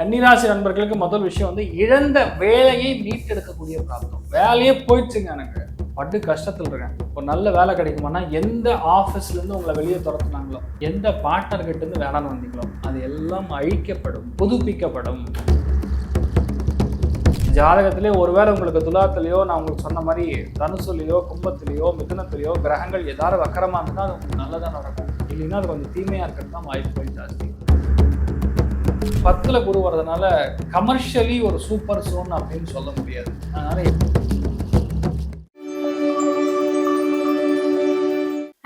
கன்னிராசி நண்பர்களுக்கு முதல் விஷயம் வந்து இழந்த வேலையை மீட்டெடுக்கக்கூடிய பிராப்தம். வேலையே போயிடுச்சுங்க எனக்கு. பட்டு கஷ்டத்தில் இருக்கேன். ஒரு நல்ல வேலை கிடைக்குமானா எந்த ஆஃபீஸ்லேருந்து உங்களை வெளியே துரத்துனாங்களோ எந்த பார்ட்னர் வேலைன்னு வந்தீங்களோ அது எல்லாம் அழிக்கப்படும் புதுப்பிக்கப்படும். ஜாதகத்திலே ஒருவேளை உங்களுக்கு துலாத்திலேயோ நான் உங்களுக்கு சொன்ன மாதிரி தனுசுலையோ கும்பத்திலேயோ மிதுனத்திலேயோ கிரகங்கள் ஏதாவது வக்கரமாக இருந்தால் அது உங்களுக்கு நல்லதாக நடக்கும். இல்லைன்னா அது கொஞ்சம் தீமையாக இருக்கிறது தான் வாய்ப்புகள் ஜாஸ்தி. பத்துல குரு வர்றதுனால கமர்ஷியலி ஒரு சூப்பர் சோன் அப்படின்னு சொல்ல முடியாது. அதனால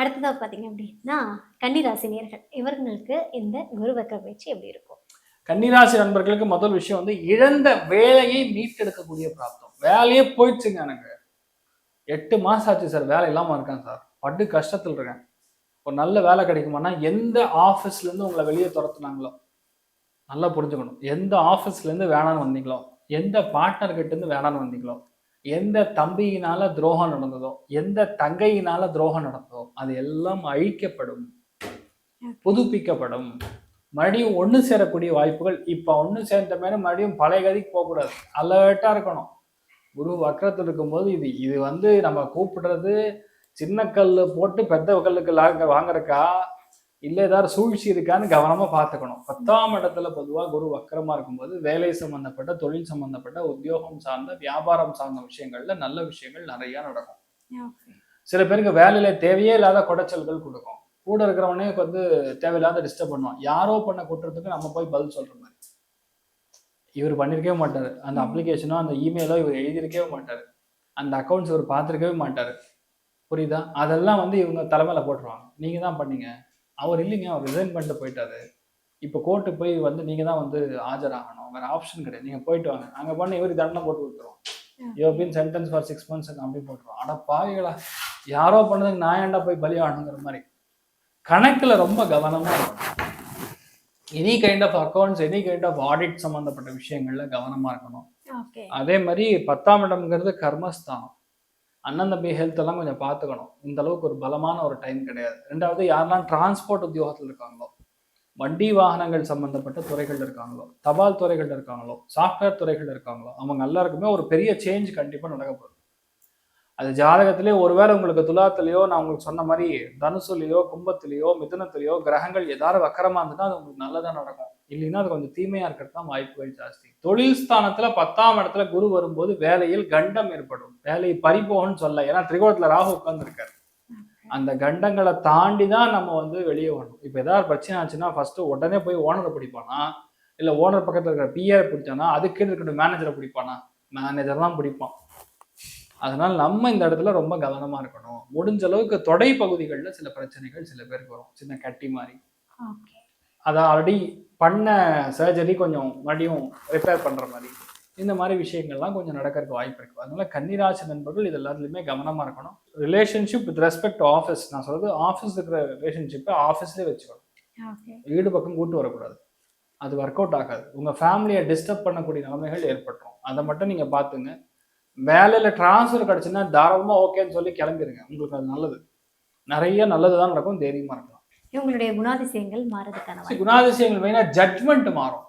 அடுத்ததா பார்த்தீங்க அப்படின்னா கன்னிராசி நேர்கள். இவர்களுக்கு இந்த குரு வக்கர பயிற்சி எப்படி இருக்கும்? கன்னிராசி நண்பர்களுக்கு முதல் விஷயம் வந்து இழந்த வேலையை மீட்டெடுக்கக்கூடிய பிராப்தம். வேலையே போயிடுச்சுங்க எனக்கு. எட்டு மாசம் ஆச்சு சார் வேலை இல்லாம இருக்கேன் சார். பட்டு கஷ்டத்தில் இருக்கேன். ஒரு நல்ல வேலை கிடைக்குமானா எந்த ஆஃபீஸ்ல இருந்து உங்களை வெளியே துரத்துனாங்களோ நல்லா புரிஞ்சுக்கணும். எந்த ஆஃபீஸ்ல இருந்து வேணான்னு வந்தீங்களோ எந்த பார்ட்னர்கிட்டேருந்து இருந்து வேணான்னு வந்தீங்களோ எந்த தம்பியினால துரோகம் நடந்ததோ எந்த தங்கையினால துரோகம் நடந்ததோ அது எல்லாம் அழிக்கப்படும் புதுப்பிக்கப்படும். மறுபடியும் ஒன்று சேரக்கூடிய வாய்ப்புகள் இப்போ ஒன்று சேர்ந்த மாதிரி மறுபடியும் பழைய கதிக்கு போகக்கூடாது அலர்ட்டாக இருக்கணும். குரு வக்கரத்தில் இருக்கும்போது இது இது வந்து நம்ம கூப்பிடுறது சின்ன கல் போட்டு பெத்த கல்லுக்கு லாங்க வாங்குறக்கா? இல்லை ஏதாவது சூழ்ச்சி இருக்கான்னு கவனமாக பார்த்துக்கணும். பத்தாம் இடத்துல பொதுவாக குரு வக்கரமாக இருக்கும்போது வேலை சம்மந்தப்பட்ட தொழில் சம்மந்தப்பட்ட உத்தியோகம் சார்ந்த வியாபாரம் சார்ந்த விஷயங்கள்ல நல்ல விஷயங்கள் நிறைய நடக்கும். சில பேருக்கு வேலையில தேவையே இல்லாத குடைச்சல்கள் கொடுக்கும். கூட இருக்கிறவனே வந்து தேவையில்லாத டிஸ்டர்ப் பண்ணுவான். யாரோ பண்ண குற்றத்துக்கு நம்ம போய் பதில் சொல்ற மாதிரி. இவர் பண்ணியிருக்கவே மாட்டாரு. அந்த. அப்ளிகேஷனோ அந்த இமெயிலோ இவர் எழுதியிருக்கவே மாட்டாரு. அந்த அக்கௌண்ட்ஸ் இவர் பார்த்துருக்கவே மாட்டாரு. புரியுதா? அதெல்லாம் வந்து இவங்க தலைமையில போட்டுருவாங்க. நீங்க தான் பண்ணீங்க? அவர் இல்லைங்க அவர் ரிசைன் பண்ணிட்டு போயிட்டாரு. இப்போ கோர்ட்டு போய் வந்து நீங்க தான் வந்து ஆஜராகணும். வேற ஆப்ஷன் கிடையாது. நீங்க போயிட்டு வாங்க. அங்க பண்ண இவர் தண்டனை போட்டு கொடுத்துருவோம். You been sentence for six months அப்படி போட்டுருவோம். அட பாவிகளா. யாரோ பண்ணதுக்கு நான் ஏன்டா போய் பலி ஆகணுங்கிற மாதிரி. கணக்குல ரொம்ப கவனமா இருக்கணும். Any kind of accounts any kind of audit சம்பந்தப்பட்ட விஷயங்கள்ல கவனமா இருக்கணும். அதே மாதிரி பத்தாம் இடம்ங்கிறது கர்மஸ்தானம். அண்ணன் தம்பி ஹெல்த் எல்லாம் கொஞ்சம் பார்த்துக்கணும். இந்த அளவுக்கு ஒரு பலமான ஒரு டைம் கிடையாது. ரெண்டாவது யாரெல்லாம் டிரான்ஸ்போர்ட் உத்தியோகத்தில் இருக்காங்களோ வண்டி வாகனங்கள் சம்பந்தப்பட்ட துறைகள் இருக்காங்களோ தபால் துறைகள் இருக்காங்களோ சாஃப்ட்வேர் துறைகள் இருக்காங்களோ அவங்க எல்லாருக்குமே ஒரு பெரிய சேஞ்ச் கண்டிப்பாக நடக்க போகுது. அது ஜாதகத்திலே ஒருவேளை உங்களுக்கு துலாத்திலேயோ நான் உங்களுக்கு சொன்ன மாதிரி தனுசுலையோ கும்பத்திலேயோ மிதுனத்திலேயோ கிரகங்கள் ஏதாவது வக்கரமாக இருந்ததுன்னா அது உங்களுக்கு நல்லதாக நடக்கும். இல்லைன்னா அது கொஞ்சம் தீமையா இருக்கிறது தான் வாய்ப்புகள் ஜாஸ்தி. தொழில் ஸ்தானத்துல பத்தாம் இடத்துல குரு வரும்போது வேலையில் கண்டம் ஏற்படும். வேலையை பறிபோகன்னு சொல்ல ஏன்னா திரிகோணத்துல ராகு உட்கார்ந்துருக்காரு. அந்த கண்டங்களை தாண்டி தான் நம்ம வந்து வெளியே வரணும். இப்போ ஏதாவது பிரச்சனை ஆச்சுன்னா ஃபர்ஸ்ட் உடனே போய் ஓனரை பிடிப்பானா? இல்லை ஓனர் பக்கத்தில் இருக்கிற பிஆர் பிடிச்சானா? அதுக்கு இருக்கட்டும் மேனேஜரை பிடிப்பானா? மேனேஜர் தான் பிடிப்பான். அதனால நம்ம இந்த இடத்துல ரொம்ப கவனமா இருக்கணும். முடிஞ்ச அளவுக்கு தொடை பகுதிகளில் சில பிரச்சனைகள் சில பேருக்கு வரும். சின்ன கட்டி மாதிரி. ஓகே. அதை ஆல்ரெடி பண்ண சர்ஜரி கொஞ்சம் மறுபடியும் ரிப்பேர் பண்ற மாதிரி. இந்த மாதிரி விஷயங்கள்லாம் கொஞ்சம் நடக்கிறதுக்கு வாய்ப்பு இருக்கு. அதனால கன்னிராசி நண்பர்கள் இது எல்லாத்துலயுமே கவனமா இருக்கணும். Relationship with respect to office நான் சொல்றது ஆஃபீஸ் இருக்கிற ரிலேஷன்ஷிப்பை ஆஃபீஸ்லேயே வச்சுக்கணும். வீடு பக்கம் கூட்டு வரக்கூடாது. அது ஒர்க் அவுட் ஆகாது. உங்க ஃபேமிலியை டிஸ்டர்ப் பண்ணக்கூடிய நிலைமைகள் ஏற்பட்டுரும். அதை மட்டும் நீங்க பாத்துங்க வேலையில டிரான்ஸ்ஃபர் கிடைச்சுன்னா தாராளமா ஓகேன்னு சொல்லி கிளம்பிடுங்க உங்களுக்கு அது நல்லது. நிறைய நல்லது தான் நடக்கும். தைரியமா இருக்கலாம் இவங்களுடைய குணாதிசயங்கள் மாறதுக்கான குணாதிசயங்கள் மெயினா ஜட்மெண்ட் மாறும்.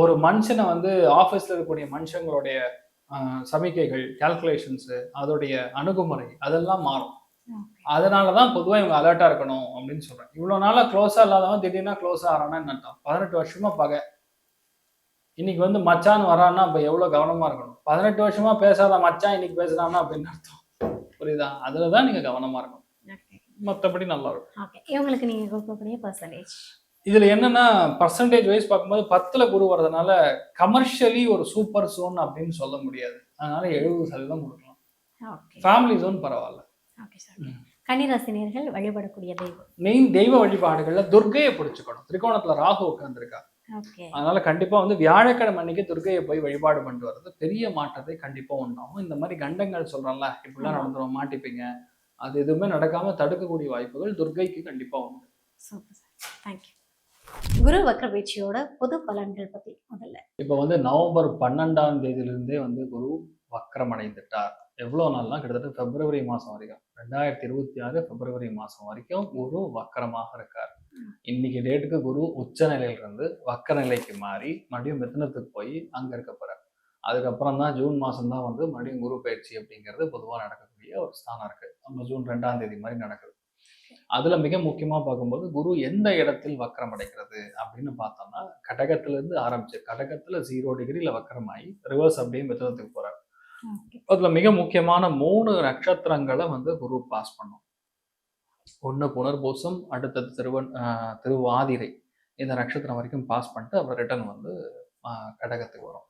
ஒரு மனுஷனை வந்து ஆஃபீஸ்ல இருக்கக்கூடிய மனுஷங்களுடைய சமிக்கைகள் கால்குலேஷன்ஸ் அதோடைய அணுகுமுறை அதெல்லாம் மாறும். Okay. அதனால தான் பொதுவாக இவங்க அலர்ட்டா இருக்கணும் அப்படின்னு சொல்றேன். இவ்வளோ நாளா க்ளோஸா இல்லாதவன் திடீர்னு க்ளோஸ் அர்த்தம் பதினெட்டு வருஷமா பகை. இன்னைக்கு வந்து மச்சான் வரான்னா அப்ப எவ்வளவு கவனமா இருக்கணும்? பதினெட்டு வருஷமா பேசாத மச்சான் இன்னைக்கு பேசுறான்னா அப்படின்னு அர்த்தம்? புரியுதா? அதுல தான் நீங்க கவனமா இருக்கணும். மற்றபடி நல்லா இருக்கும் ஓகே இவங்களுக்கு நீங்க கொடுக்கக்கூடிய பர்சன்டேஜ் இதுல என்னன்னா பர்சன்டேஜ் வைஸ் பார்க்கும்போது பத்துல குரு வர்றதுனால கமர்ஷியலி ஒரு சூப்பர் சோன் அப்படின்னு சொல்ல முடியாது. அதனால எழுபது சதவீதம் கொடுக்கலாம். ஃபேமிலி ஜோன் பரவாயில்ல. ஓகே சார் கன்னிராசினியர்கள் வழிபடக்கூடிய தெய்வம். மெயின் தெய்வ வழிபாடுகள்ல துர்க்கையை பிடிச்சுக்கணும். திரிகோணத்துல ராகு உட்கார்ந்துருக்கா. ஓகே அதனால கண்டிப்பா வந்து வியாழக்கிழமை அன்னைக்கு துர்க்கையை போய் வழிபாடு பண்ணிட்டு வர்றது பெரிய மாற்றத்தை கண்டிப்பா உண்டாகும். இந்த மாதிரி கண்டங்கள் சொல்றோம்ல இப்படிலாம். நடந்துரும் மாட்டிப்பீங்க. அது எதுவுமே நடக்காம தடுக்கக்கூடிய வாய்ப்புகள் துர்க்கைக்கு கண்டிப்பா உண்டு. Super sir. தேங்க்யூ குரு பொது பலன்கள் பத்தி முதல்ல. இப்போ வந்து நவம்பர் பன்னெண்டாம் தேதியிலிருந்தே வந்து குரு வக்ரம் அடைந்துட்டார் எவ்வளோ நாள்னா கிட்டத்தட்ட பிப்ரவரி மாதம் வரைக்கும். ரெண்டாயிரத்தி இருபத்தி ஆறு பிப்ரவரி மாதம் வரைக்கும் குரு வக்கரமாக இருக்கார். இன்னைக்கு டேட்டுக்கு குரு உச்ச நிலையில இருந்து வக்கர நிலைக்கு மாறி மறுபடியும் மிதனத்துக்கு போய் அங்க இருக்க போறார். அதுக்கப்புறம் தான் ஜூன் மாதம் தான் வந்து மறுபடியும் குரு பயிற்சி அப்படிங்கிறது பொதுவாக நடக்கக்கூடிய ஒரு ஸ்தானம் இருக்கு. நம்ம ஜூன் ரெண்டாம் தேதி மாதிரி நடக்குது. அதுல மிக முக்கியமா பார்க்கும்போது குரு எந்த இடத்தில் வக்கரம் அடைக்கிறது அப்படின்னு பார்த்தோம்னா கடகத்துல இருந்து ஆரம்பிச்சு கடகத்துல ஜீரோ டிகிரில வக்கரமாயி ரிவர்ஸ் அப்படியே மிதனத்துக்கு போறார். அதுல மிக முக்கியமான மூணு நட்சத்திரங்களை வந்து குரு பாஸ் பண்ணும். ஒண்ணு புனர்பூசம் அடுத்தது திருவன் திருவாதிரை. இந்த நட்சத்திரம் வரைக்கும் பாஸ் பண்ணிட்டு அப்புறம் ரிட்டர்ன் வந்து கடகத்துக்கு வரும்.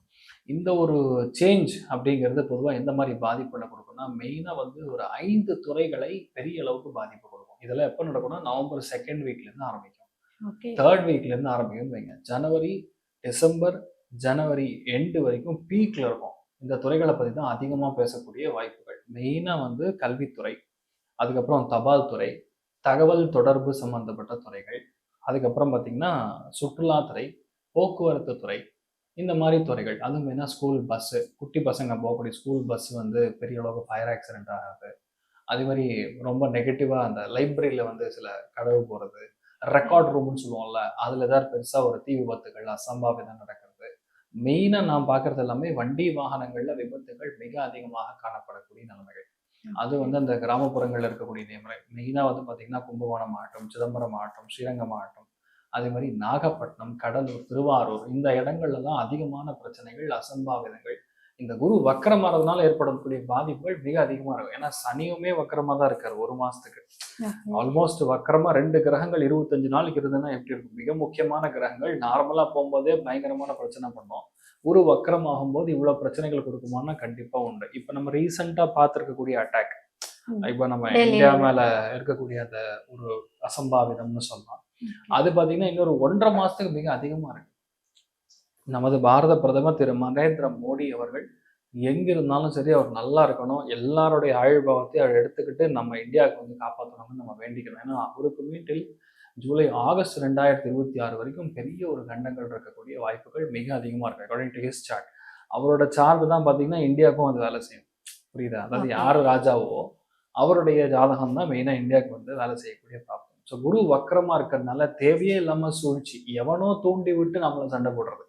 இந்த ஒரு சேஞ்ச் அப்படிங்கிறது பொதுவாக எந்த மாதிரி பாதிப்புகளை கொடுக்கும்னா மெயினாக வந்து ஒரு ஐந்து துறைகளை பெரிய அளவுக்கு பாதிப்பு கொடுக்கும். இதெல்லாம் எப்போ நடக்கும்னா நவம்பர் செகண்ட் வீக்லேருந்து ஆரம்பிக்கும். தேர்ட் வீக்லேருந்து ஆரம்பிக்கும்னு வைங்க. ஜனவரி டிசம்பர் ஜனவரி எண்டு வரைக்கும் பீக்கில் இருக்கும். இந்த துறைகளை பற்றி தான் அதிகமாக பேசக்கூடிய வாய்ப்புகள். மெயினாக வந்து கல்வித்துறை அதுக்கப்புறம் தபால் துறை தகவல் தொடர்பு சம்பந்தப்பட்ட துறைகள் அதுக்கப்புறம் பார்த்திங்கன்னா சுற்றுலாத்துறை போக்குவரத்து துறை இந்த மாதிரி துறைகள். அதுவும் மெயினாக ஸ்கூல் பஸ்ஸு குட்டி பசங்க போகக்கூடிய ஸ்கூல் பஸ் வந்து பெரிய அளவுக்கு ஃபயர் ஆக்சிடென்ட் ஆகாது. அதே மாதிரி ரொம்ப நெகட்டிவாக அந்த லைப்ரரியில் வந்து சில கடவு போகிறது ரெக்கார்ட் ரூம்னு சொல்லுவோம்ல அதில் ஏதாவது பெருசாக ஒரு தீ விபத்துகள் அசம்பாவிதம் நடக்கிறது. மெயினாக நான் பார்க்குறது எல்லாமே வண்டி வாகனங்களில் விபத்துகள் மிக அதிகமாக காணப்படக்கூடிய நிலைமைகள். அது வந்து அந்த கிராமப்புறங்களில் இருக்கக்கூடிய நேமரை மெயினாக வந்து பார்த்திங்கன்னா கும்பகோணம் ஆகட்டும் சிதம்பரம் ஆகட்டும் ஸ்ரீரங்கம் மாவட்டம் அதே மாதிரி நாகப்பட்டினம் கடலூர் திருவாரூர் இந்த இடங்கள்ல தான் அதிகமான பிரச்சனைகள் அசம்பாவிதங்கள். இந்த குரு வக்கரமாறதுனால ஏற்படக்கூடிய பாதிப்புகள் மிக அதிகமாக இருக்கும். ஏன்னா சனியுமே வக்கரமாக தான் இருக்காரு ஒரு மாசத்துக்கு. ஆல்மோஸ்ட் வக்கரமா ரெண்டு கிரகங்கள் இருபத்தஞ்சு நாளைக்கு இருந்ததுன்னா எப்படி இருக்கும்? மிக முக்கியமான கிரகங்கள். நார்மலா போகும்போதே பயங்கரமான பிரச்சனை பண்ணோம். குரு வக்கரம் ஆகும்போது இவ்வளவு பிரச்சனைகள் கொடுக்குமான்னா கண்டிப்பா உண்டு. இப்ப நம்ம ரீசெண்டா பார்த்துருக்கக்கூடிய அட்டாக். இப்ப நம்ம. இந்தியா மேல இருக்கக்கூடிய அந்த ஒரு அசம்பாவிதம்னு சொல்லலாம். அது பாத்தீங்கன்னா இன்னொரு ஒன்றரை மாசத்துக்கு மிக அதிகமா இருக்கு. நமது பாரத பிரதமர் திரு நரேந்திர மோடி அவர்கள் எங்க இருந்தாலும் சரி அவர் நல்லா இருக்கணும். எல்லாருடைய ஆயுள்பாவத்தை அவர் எடுத்துக்கிட்டு நம்ம இந்தியாவுக்கு வந்து காப்பாற்றணும்னு நம்ம வேண்டிக்கணும் ஏன்னா அவருக்கு மீட்டில் ஜூலை ஆகஸ்ட் ரெண்டாயிரத்தி இருபத்தி ஆறு வரைக்கும் பெரிய ஒரு கண்டங்கள் இருக்கக்கூடிய வாய்ப்புகள் மிக அதிகமா இருக்கு அக்கார்டிங் டு ஹிஸ் சார்ட் அவரோட சார்ட் தான் பாத்தீங்கன்னா இந்தியாவுக்கும் அது வேலை செய்யும். புரியுதா? அதாவது. யாரு ராஜாவோ அவருடைய ஜாதகம் தான் மெயினா இந்தியாவுக்கு வந்து வேலை செய்யக்கூடிய பிராப்தம் ஸோ குரு வக்கரமாக இருக்கிறதுனால தேவையே இல்லாம சூழ்ச்சி. எவனோ தூண்டி விட்டு நம்மள சண்டை போடுறது.